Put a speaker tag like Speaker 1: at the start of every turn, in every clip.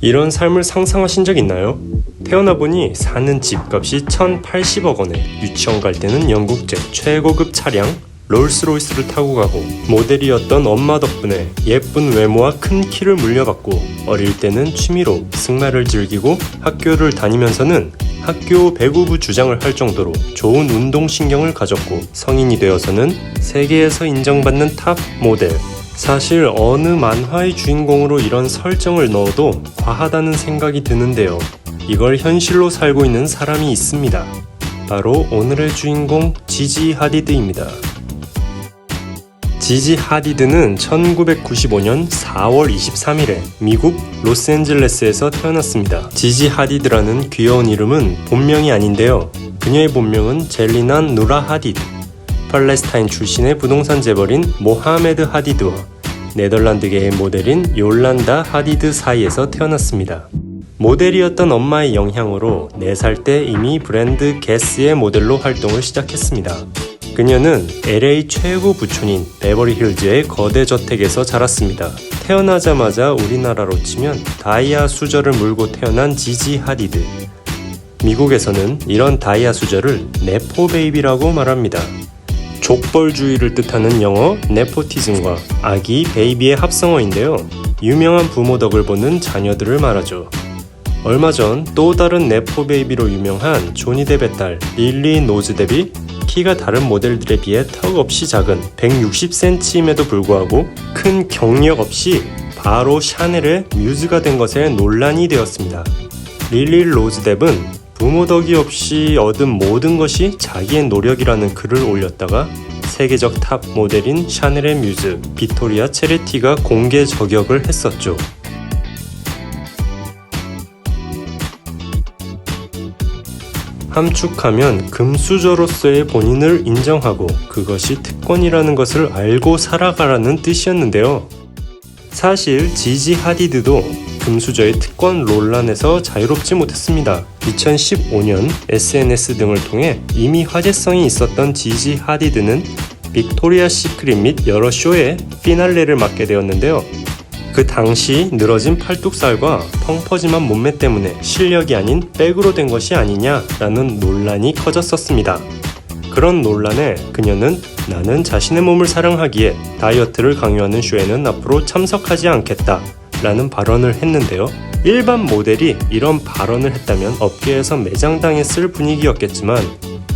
Speaker 1: 이런 삶을 상상하신 적 있나요? 태어나 보니 사는 집값이 1,080억 원에 유치원 갈 때는 영국제 최고급 차량 롤스로이스를 타고 가고 모델이었던 엄마 덕분에 예쁜 외모와 큰 키를 물려받고 어릴 때는 취미로 승마를 즐기고 학교를 다니면서는 학교 배구부 주장을 할 정도로 좋은 운동신경을 가졌고 성인이 되어서는 세계에서 인정받는 탑 모델 사실 어느 만화의 주인공으로 이런 설정을 넣어도 과하다는 생각이 드는데요. 이걸 현실로 살고 있는 사람이 있습니다. 바로 오늘의 주인공 지지 하디드입니다. 지지 하디드는 1995년 4월 23일에 미국 로스앤젤레스에서 태어났습니다. 지지 하디드라는 귀여운 이름은 본명이 아닌데요. 그녀의 본명은 젤리난 누라 하디드. 팔레스타인 출신의 부동산 재벌인 모하메드 하디드와 네덜란드계의 모델인 요란다 하디드 사이에서 태어났습니다. 모델이었던 엄마의 영향으로 4살 때 이미 브랜드 게스의 모델로 활동을 시작했습니다. 그녀는 LA 최고 부촌인 베버리 힐즈의 거대 저택에서 자랐습니다. 태어나자마자 우리나라로 치면 다이아 수저를 물고 태어난 지지 하디드. 미국에서는 이런 다이아 수저를 네포 베이비라고 말합니다. 족벌주의를 뜻하는 영어 네포티즘과 아기 베이비의 합성어인데요. 유명한 부모 덕을 보는 자녀들을 말하죠. 얼마 전 또 다른 네포 베이비로 유명한 조니 뎁의 딸 릴리 노즈 뎁이 키가 다른 모델들에 비해 턱없이 작은 160cm임에도 불구하고 큰 경력 없이 바로 샤넬의 뮤즈가 된 것에 논란이 되었습니다. 릴리 로즈 뎁은 부모 덕이 없이 얻은 모든 것이 자기의 노력이라는 글을 올렸다가 세계적 탑 모델인 샤넬의 뮤즈 비토리아 체레티가 공개 저격을 했었죠. 함축하면 금수저로서의 본인을 인정하고 그것이 특권이라는 것을 알고 살아가라는 뜻이었는데요. 사실 지지 하디드도 금수저의 특권 논란에서 자유롭지 못했습니다. 2015년 SNS 등을 통해 이미 화제성이 있었던 지지 하디드는 빅토리아 시크릿 및 여러 쇼의 피날레를 맡게 되었는데요. 그 당시 늘어진 팔뚝살과 펑퍼짐한 몸매 때문에 실력이 아닌 백으로 된 것이 아니냐라는 논란이 커졌었습니다. 그런 논란에 그녀는 나는 자신의 몸을 사랑하기에 다이어트를 강요하는 쇼에는 앞으로 참석하지 않겠다 라는 발언을 했는데요. 일반 모델이 이런 발언을 했다면 업계에서 매장당했을 분위기였겠지만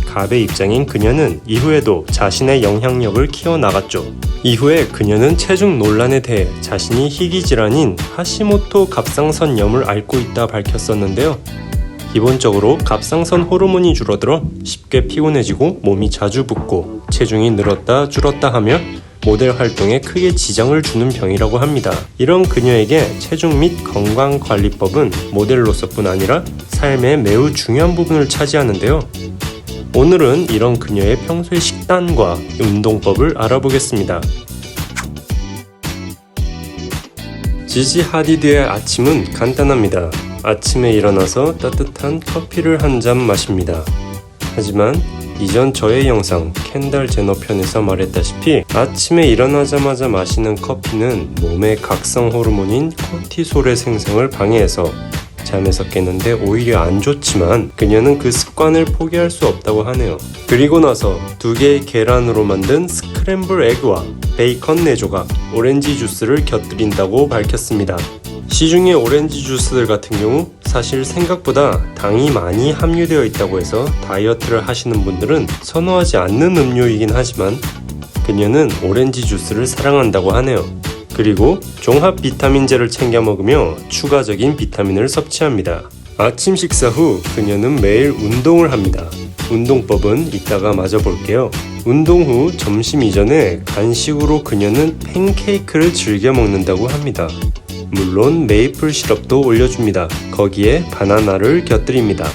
Speaker 1: 갑의 입장인 그녀는 이후에도 자신의 영향력을 키워나갔죠. 이후에 그녀는 체중 논란에 대해 자신이 희귀 질환인 하시모토 갑상선염을 앓고 있다 밝혔었는데요. 기본적으로 갑상선 호르몬이 줄어들어 쉽게 피곤해지고 몸이 자주 붓고 체중이 늘었다 줄었다 하며 모델 활동에 크게 지장을 주는 병이라고 합니다. 이런 그녀에게 체중 및 건강 관리법은 모델로서뿐 아니라 삶의 매우 중요한 부분을 차지하는데요. 오늘은 이런 그녀의 평소의 식단과 운동법을 알아보겠습니다. 지지 하디드의 아침은 간단합니다. 아침에 일어나서 따뜻한 커피를 한 잔 마십니다. 하지만 이전 저의 영상 캔달 제너 편에서 말했다시피 아침에 일어나자마자 마시는 커피는 몸의 각성 호르몬인 코티솔의 생성을 방해해서 잠에서 깨는데 오히려 안 좋지만 그녀는 그 습관을 포기할 수 없다고 하네요. 그리고 나서 두 개의 계란으로 만든 스크램블 에그와 베이컨 4조각, 오렌지 주스를 곁들인다고 밝혔습니다. 시중의 오렌지 주스들 같은 경우 사실 생각보다 당이 많이 함유되어 있다고 해서 다이어트를 하시는 분들은 선호하지 않는 음료이긴 하지만 그녀는 오렌지 주스를 사랑한다고 하네요. 그리고 종합 비타민제를 챙겨 먹으며 추가적인 비타민을 섭취합니다. 아침 식사 후 그녀는 매일 운동을 합니다. 운동법은 이따가 마저 볼게요. 운동 후 점심 이전에 간식으로 그녀는 팬케이크를 즐겨 먹는다고 합니다. 물론 메이플 시럽도 올려줍니다. 거기에 바나나를 곁들입니다.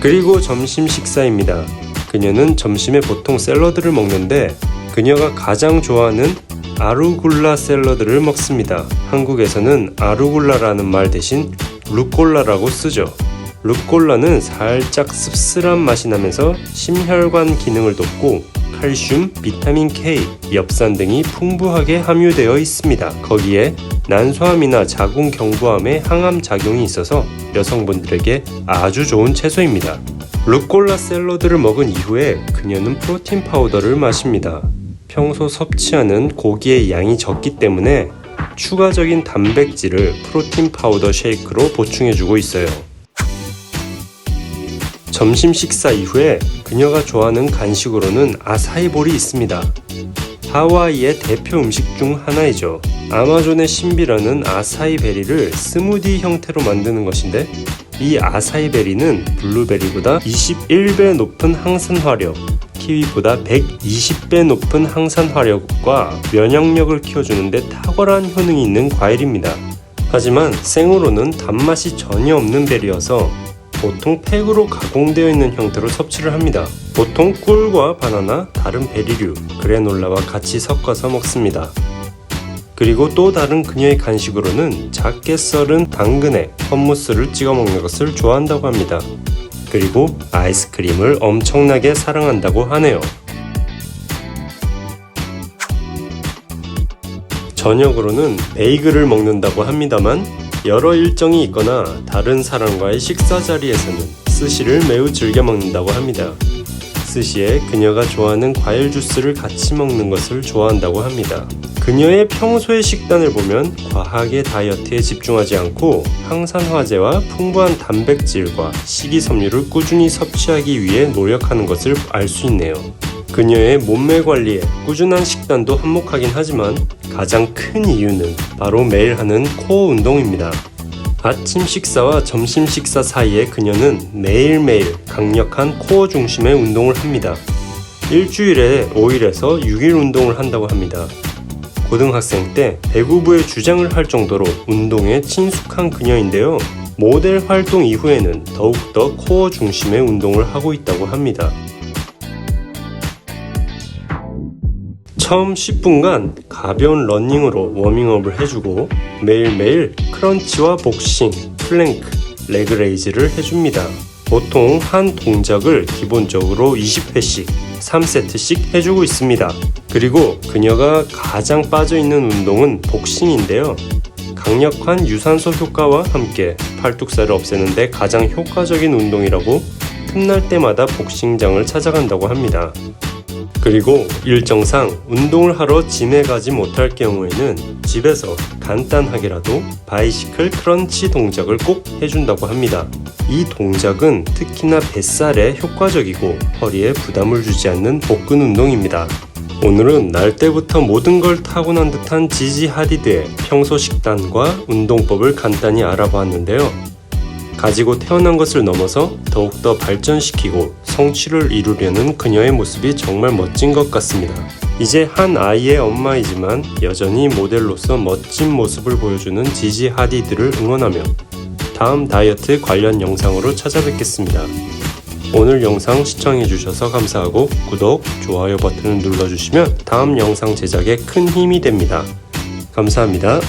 Speaker 1: 그리고 점심 식사입니다. 그녀는 점심에 보통 샐러드를 먹는데 그녀가 가장 좋아하는 아루굴라 샐러드를 먹습니다. 한국에서는 아루굴라라는 말 대신 루꼴라라고 쓰죠. 루꼴라는 살짝 씁쓸한 맛이 나면서 심혈관 기능을 돕고 칼슘, 비타민 K, 엽산 등이 풍부하게 함유되어 있습니다. 거기에 난소암이나 자궁 경부암에 항암 작용이 있어서 여성분들에게 아주 좋은 채소입니다. 루꼴라 샐러드를 먹은 이후에 그녀는 프로틴 파우더를 마십니다. 평소 섭취하는 고기의 양이 적기 때문에 추가적인 단백질을 프로틴 파우더 쉐이크로 보충해주고 있어요. 점심 식사 이후에 그녀가 좋아하는 간식으로는 아사이볼이 있습니다. 하와이의 대표 음식 중 하나이죠. 아마존의 신비라는 아사이베리를 스무디 형태로 만드는 것인데 이 아사이베리는 블루베리보다 21배 높은 항산화력, 키위보다 120배 높은 항산화력과 면역력을 키워주는데 탁월한 효능이 있는 과일입니다. 하지만 생으로는 단맛이 전혀 없는 베리여서 보통 팩으로 가공되어 있는 형태로 섭취를 합니다. 보통 꿀과 바나나, 다른 베리류, 그래놀라와 같이 섞어서 먹습니다. 그리고 또 다른 그녀의 간식으로는 작게 썰은 당근에 헛무스를 찍어 먹는 것을 좋아한다고 합니다. 그리고 아이스크림을 엄청나게 사랑한다고 하네요. 저녁으로는 베이글을 먹는다고 합니다만 여러 일정이 있거나 다른 사람과의 식사 자리에서는 스시를 매우 즐겨 먹는다고 합니다. 스시에 그녀가 좋아하는 과일 주스를 같이 먹는 것을 좋아한다고 합니다. 그녀의 평소의 식단을 보면 과하게 다이어트에 집중하지 않고 항산화제와 풍부한 단백질과 식이섬유를 꾸준히 섭취하기 위해 노력하는 것을 알 수 있네요. 그녀의 몸매 관리에 꾸준한 식단도 한몫하긴 하지만 가장 큰 이유는 바로 매일 하는 코어 운동입니다. 아침 식사와 점심 식사 사이에 그녀는 매일매일 강력한 코어 중심의 운동을 합니다. 일주일에 5일에서 6일 운동을 한다고 합니다. 고등학생 때 배구부의 주장을 할 정도로 운동에 친숙한 그녀인데요. 모델 활동 이후에는 더욱더 코어 중심의 운동을 하고 있다고 합니다. 처음 10분간 가벼운 러닝으로 워밍업을 해주고 매일매일 크런치와 복싱, 플랭크, 레그레이즈를 해줍니다. 보통 한 동작을 기본적으로 20회씩 3세트씩 해주고 있습니다. 그리고 그녀가 가장 빠져있는 운동은 복싱인데요. 강력한 유산소 효과와 함께 팔뚝살을 없애는데 가장 효과적인 운동이라고 틈날 때마다 복싱장을 찾아간다고 합니다. 그리고 일정상 운동을 하러 짐에 가지 못할 경우에는 집에서 간단하게라도 바이시클 크런치 동작을 꼭 해준다고 합니다. 이 동작은 특히나 뱃살에 효과적이고 허리에 부담을 주지 않는 복근 운동입니다. 오늘은 날 때부터 모든 걸 타고난 듯한 지지 하디드의 평소 식단과 운동법을 간단히 알아보았는데요. 가지고 태어난 것을 넘어서 더욱더 발전시키고 성취를 이루려는 그녀의 모습이 정말 멋진 것 같습니다. 이제 한 아이의 엄마이지만 여전히 모델로서 멋진 모습을 보여주는 지지 하디드를 응원하며 다음 다이어트 관련 영상으로 찾아뵙겠습니다. 오늘 영상 시청해주셔서 감사하고 구독, 좋아요 버튼을 눌러주시면 다음 영상 제작에 큰 힘이 됩니다. 감사합니다.